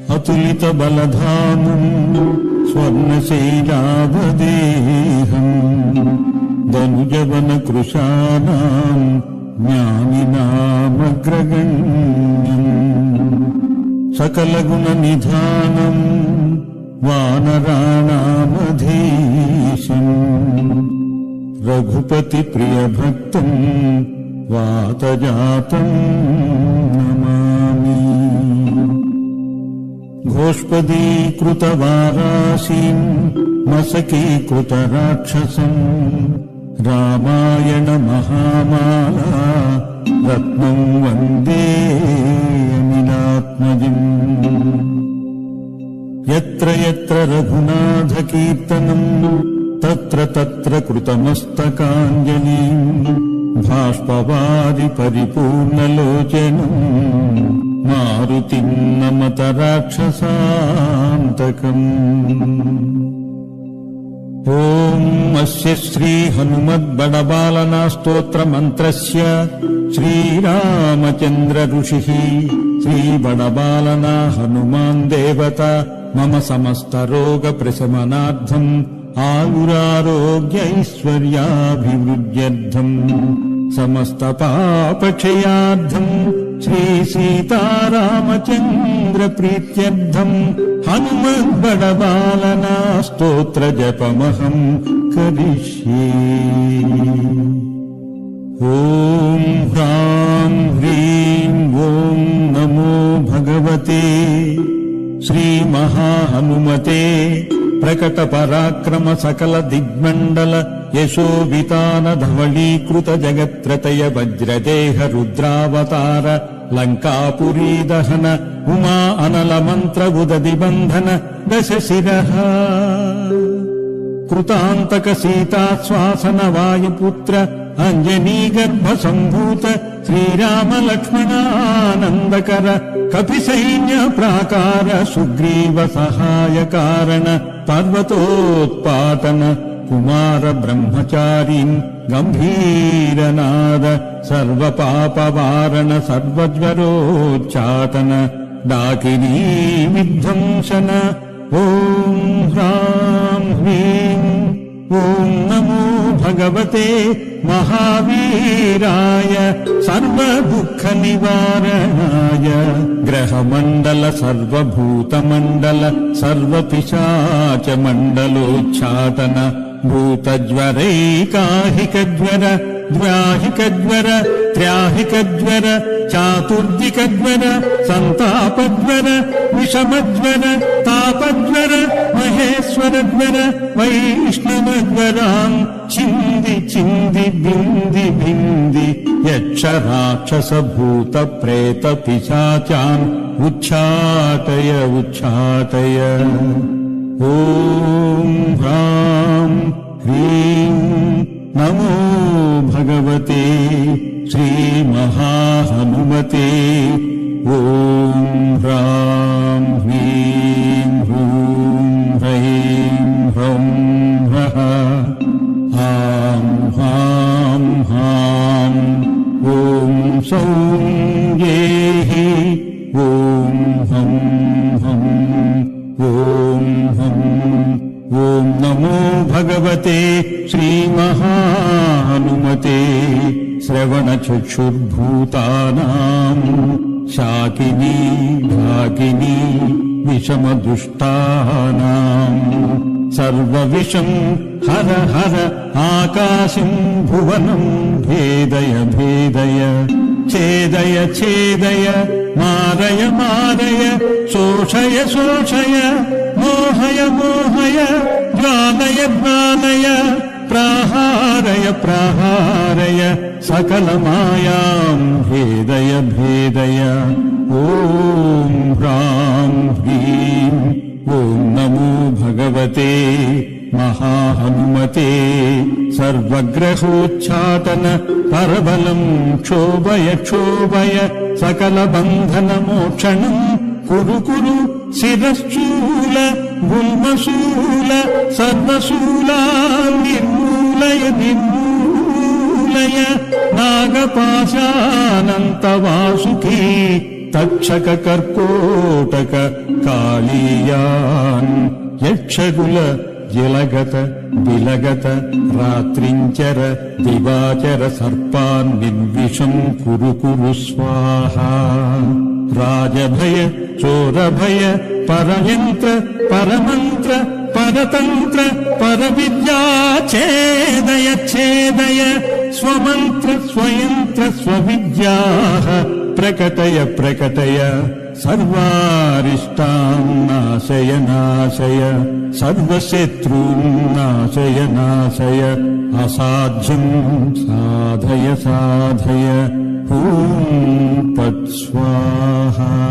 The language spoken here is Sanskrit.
అతులిత బలధామం స్వర్ణశైలావదేహం ధనుజవన కృషాణం జ్ఞానినామగ్రగణ్యం. సకలగుణ నిధానం వానరాణామధీశం. రఘుపతి ప్రియభక్తం వాతజాతం. घोष्पदीकृतवाराशीम् मसकीकृतराक्षसम् रामायणमहामाला रत्नम् वन्दे अमिलात्मजिम् यत्र यत्र रघुनाथकीर्तनम् तत्र तत्र कृतमस्तकाञ्जलिम् भाष्पवारि परिपूर्णलोचनम् मारुतिम् नमत राक्षसान्तकम्। ॐ अस्य श्रीहनुमद्बडबालनास्तोत्रमन्त्रस्य श्रीरामचन्द्र ऋषिः श्रीबडबालना हनुमान् देवता। मम समस्तरोगप्रशमनार्थम् आयुरारोग्यैश्वर्याभिवृद्ध्यर्थम्। समस्तपापक्षयार्थम् श्रीसीतारामचन्द्रप्रीत्यर्थम् हनुमद्बडबालना स्तोत्रजपमहम् करिष्ये ॐ ह्राम् ह्रीम् ॐ नमो भगवते श्रीमहाहनुमते प्रकटपराक्रम सकल दिग्मण्डल यशोवितान धवलीकृत जगत्त्रतय वज्रदेह रुद्रावतार लङ्कापुरी दहन उमा अनल मन्त्र उदधि बन्धन दश शिरः कृतान्तक सीताश्वासन वायुपुत्र अञ्जनी गर्भ सम्भूत श्रीराम लक्ष्मणानन्दकर कपिसैन्य प्राकार सुग्रीव सहाय कारण पर्वतोत्पाटन कुमार ब्रह्मचारीन् गम्भीरनाद सर्वपापवारण सर्वज्वरोच्चाटन डाकिनी विध्वंसन। ॐ ह्राम् ह्रीम् ॐ भगवते महावीराय सर्वदुःखनिवारणाय ग्रहमण्डल सर्वभूतमण्डल सर्वपिशाचमण्डलोच्चाटन भूतज्वरैकाहिकज्वर द्व्याहिकज्वर त्र्याहिकज्वर चातुर्दिकज्वर सन्तापज्वर विषमज्वर तापज्वर महेश्वरज्वर वैष्णवज्वराम् चिन्धि चिन्धि बिन्दि बिन्दि यक्ष राक्षस भूत प्रेत ॐ ह्राम् ह्रीम् ह्रूम् ह्रैम् ह्रौम् ह्रः आं हां हाम् ॐ सौं येः ॐ हं हं ॐ हं ॐ नमो भगवते श्रीमहानुमते श्रवणचक्षुर्भूतानाम् शाकिनी ढाकिनी विषमदुष्टानाम् सर्वविषम् हर हर आकाशम् भुवनम् भेदय भेदय छेदय छेदय मारय मारय शोषय शोषय मोहय मोहय ज्वालय ज्वालय प्राहारय प्राहारय सकलमायाम् भेदय भेदय। ॐ ह्राम् ह्रीम् ॐ नमो भगवते महाहनुमते। सर्वग्रहोच्चाटन परबलम् क्षोभय क्षोभय सकलबन्धनमोक्षणम् కురుకురు శిరశ్చూల గుల్మశూల సర్వశూలా నిర్మూలయ నిర్మూలయ నాగపాశానంత వాసుకీ తక్షక కర్కోటక కాళీయాన్ యక్షగుల జిలగత విలగత రాత్రించర దివాచర సర్పాన్ నిర్విషం కురు స్వాహ. రాజభయ చోరభయ పరయంత్ర పరమంత్ర పరతంత్ర పరవిద్యా ఛేదయ ఛేదయ స్వమంత్ర స్వయంత్ర స్వవిద్యా प्रकटय प्रकटय। सर्वारिष्टान्नाशय नाशय नाशय। सर्वशत्रून् नाशय नाशय। असाध्यम् साधय साधय। ॐ तत्स्वाहा।